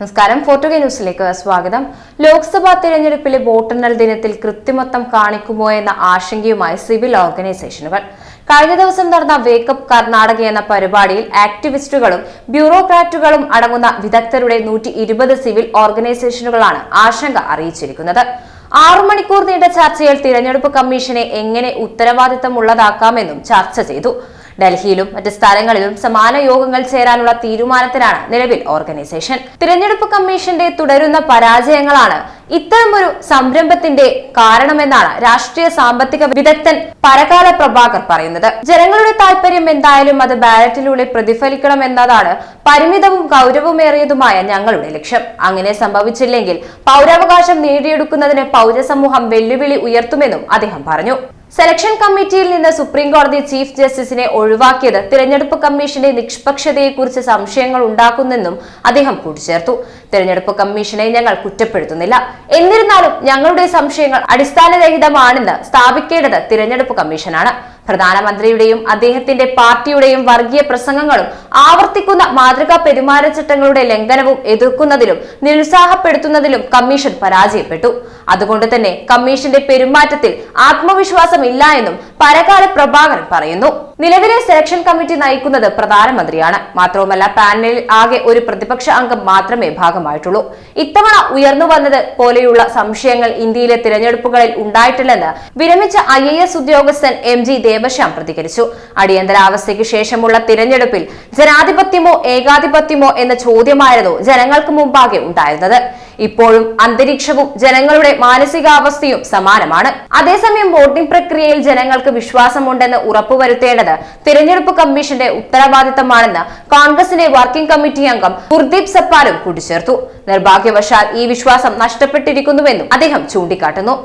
നമസ്കാരം. ഫോർട്ടുഗ ന്യൂസിലേക്ക് സ്വാഗതം. ലോക്സഭാ തെരഞ്ഞെടുപ്പിലെ വോട്ടെണ്ണൽ ദിനത്തിൽ കൃത്രിമത്വം കാണിക്കുമോ എന്ന ആശങ്കയുമായി സിവിൽ ഓർഗനൈസേഷനുകൾ. കഴിഞ്ഞ ദിവസം നടന്ന വേക്കപ്പ് കർണാടക എന്ന പരിപാടിയിൽ ആക്ടിവിസ്റ്റുകളും ബ്യൂറോക്രാറ്റുകളും അടങ്ങുന്ന വിദഗ്ധരുടെ നൂറ്റി ഇരുപത് സിവിൽ ഓർഗനൈസേഷനുകളാണ് ആശങ്ക അറിയിച്ചിരിക്കുന്നത്. ആറു മണിക്കൂർ നീണ്ട ചർച്ചയിൽ തിരഞ്ഞെടുപ്പ് കമ്മീഷനെ എങ്ങനെ ഉത്തരവാദിത്തമുള്ളതാക്കാമെന്നും ചർച്ച ചെയ്തു. ഡൽഹിയിലും മറ്റ് സ്ഥലങ്ങളിലും സമാന യോഗങ്ങൾ ചേരാനുള്ള തീരുമാനത്തിലാണ് നിലവിൽ ഓർഗനൈസേഷൻ. തിരഞ്ഞെടുപ്പ് കമ്മീഷന്റെ തുടരുന്ന പരാജയങ്ങളാണ് ഇത്തരമൊരു സംരംഭത്തിന്റെ കാരണമെന്നാണ് രാഷ്ട്രീയ സാമ്പത്തിക വിദഗ്ധൻ പരകാല പ്രഭാകർ പറയുന്നത്. ജനങ്ങളുടെ താല്പര്യം എന്തായാലും അത് ബാലറ്റിലൂടെ പ്രതിഫലിക്കണം എന്നതാണ് പരിമിതവും ഗൗരവമേറിയതുമായ ഞങ്ങളുടെ ലക്ഷ്യം. അങ്ങനെ സംഭവിച്ചില്ലെങ്കിൽ പൗരാവകാശം നേടിയെടുക്കുന്നതിന് പൗരസമൂഹം വെല്ലുവിളി ഉയർത്തുമെന്നും അദ്ദേഹം പറഞ്ഞു. സെലക്ഷൻ കമ്മിറ്റിയിൽ നിന്ന് സുപ്രീം കോടതി ചീഫ് ജസ്റ്റിസിനെ ഒഴിവാക്കിയത് തിരഞ്ഞെടുപ്പ് കമ്മീഷന്റെ നിഷ്പക്ഷതയെക്കുറിച്ച് സംശയങ്ങൾ ഉണ്ടാക്കുന്നെന്നും അദ്ദേഹം കൂട്ടിച്ചേർത്തു. തിരഞ്ഞെടുപ്പ് കമ്മീഷനെ ഞങ്ങൾ കുറ്റപ്പെടുത്തുന്നില്ല. എന്നിരുന്നാലും ഞങ്ങളുടെ സംശയങ്ങൾ അടിസ്ഥാനരഹിതമാണെന്ന് സ്ഥാപിക്കേണ്ടത് തിരഞ്ഞെടുപ്പ് കമ്മീഷനാണ്. പ്രധാനമന്ത്രിയുടെയും അദ്ദേഹത്തിന്റെ പാർട്ടിയുടെയും വർഗീയ പ്രസംഗങ്ങളും ആവർത്തിക്കുന്ന മാതൃകാ പെരുമാറ്റച്ചട്ടങ്ങളുടെ ലംഘനവും എതിർക്കുന്നതിലും നിരുത്സാഹപ്പെടുത്തുന്നതിലും കമ്മീഷൻ പരാജയപ്പെട്ടു. അതുകൊണ്ട് തന്നെ കമ്മീഷന്റെ പെരുമാറ്റത്തിൽ ആത്മവിശ്വാസം ഇല്ല എന്നും പരകാല പ്രഭാകരൻ പറയുന്നു. നിലവിലെ സെലക്ഷൻ കമ്മിറ്റി നയിക്കുന്നത് പ്രധാനമന്ത്രിയാണ്. മാത്രവുമല്ല പാനലിൽ ആകെ ഒരു പ്രതിപക്ഷ അംഗം മാത്രമേ ഭാഗമായിട്ടുള്ളൂ. ഇത്തവണ ഉയർന്നു വന്നത് പോലെയുള്ള സംശയങ്ങൾ ഇന്ത്യയിലെ തിരഞ്ഞെടുപ്പുകളിൽ ഉണ്ടായിട്ടില്ലെന്ന് വിരമിച്ച ഐ ഉദ്യോഗസ്ഥൻ എം ജി ദേവശ്യാം പ്രതികരിച്ചു. അടിയന്തരാവസ്ഥയ്ക്ക് ശേഷമുള്ള തിരഞ്ഞെടുപ്പിൽ ജനാധിപത്യമോ ഏകാധിപത്യമോ എന്ന ചോദ്യമായിരുന്നു ജനങ്ങൾക്ക് മുമ്പാകെ ഉണ്ടായിരുന്നത്. ഇപ്പോഴും അന്തരീക്ഷവും ജനങ്ങളുടെ മാനസികാവസ്ഥയും സമാനമാണ്. അതേസമയം വോട്ടിംഗ് പ്രക്രിയയിൽ ജനങ്ങൾക്ക് വിശ്വാസമുണ്ടെന്ന് ഉറപ്പുവരുത്തേണ്ടത് തിരഞ്ഞെടുപ്പ് കമ്മീഷന്റെ ഉത്തരവാദിത്തമാണെന്ന് കോൺഗ്രസിന്റെ വർക്കിംഗ് കമ്മിറ്റി അംഗം കുർദീപ് സപ്പാലും കൂട്ടിച്ചേർത്തു. നിർഭാഗ്യവശാൽ ഈ വിശ്വാസം നഷ്ടപ്പെട്ടിരിക്കുന്നുവെന്നും അദ്ദേഹം ചൂണ്ടിക്കാട്ടുന്നു.